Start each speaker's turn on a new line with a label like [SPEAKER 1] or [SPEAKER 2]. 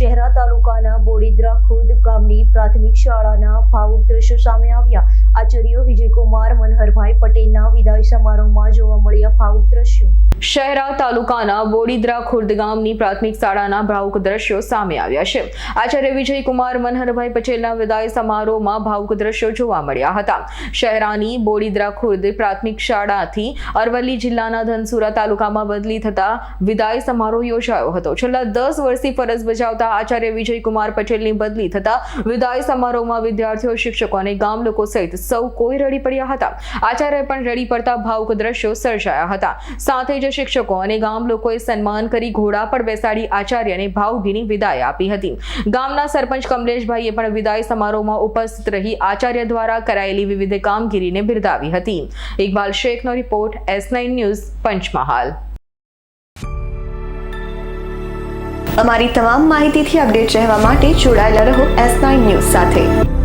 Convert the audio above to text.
[SPEAKER 1] શહેરા તાલુકાના બોડીદ્રા ખુદ ગામની પ્રાથમિક શાળાના ભાવુક દ્રશ્યો સામે આવ્યા. આચાર્ય વિજયકુમાર મનહરભાઈ પટેલના વિદાય સમારોહમાં જોવા મળ્યા ભાવુક દ્રશ્યો. શહેરા તાલુકાના બોડીદ્રા ખુર્દ ગામની પ્રાથમિક શાળાના ભાવુક દ્રશ્યો સામે આવ્યા છે. આચાર્ય વિજયકુમાર, મનહરભાઈ પટેલના વિદાય સમારોહમાં ભાવુક દ્રશ્યો જોવા મળ્યા હતા. શહેરાની બોડીદ્રા ખુર્દ પ્રાથમિક શાળાથી અરવલ્લી જિલ્લાના ધનસુરા તાલુકામાં બદલી થતા વિદાય સમારોહ યોજાયો હતો. છેલ્લા દસ વર્ષથી ફરજ બજાવતા આચાર્ય વિજયકુમાર પટેલની બદલી થતા વિદાય સમારોહમાં વિદ્યાર્થીઓ, શિક્ષકો અને ગામ લોકો સહિત સૌ કોઈ રડી પડ્યા હતા. આચાર્ય પણ રડી પડતા ભાવુક દ્રશ્યો સર્જાયા હતા. સાથે જ શિક્ષકો અને ગામ લોકોએ સન્માન કરી ઘોડા પર બેસાડી આચાર્યને ભાવભીની વિદાય આપી હતી. ગામના સરપંચ કમલેશભાઈએ પણ વિદાય સમારોહમાં ઉપસ્થિત રહી આચાર્ય દ્વારા કરાયેલી વિવિધ કામગીરીને બિરદાવી હતી. Iqbal શેખનો report S nine news, Panchmahal.
[SPEAKER 2] અમારી તમામ માહિતીથી અપડેટ રહેવા માટે જોડાયેલા રહો એસ નાઇન ન્યૂઝ સાથે.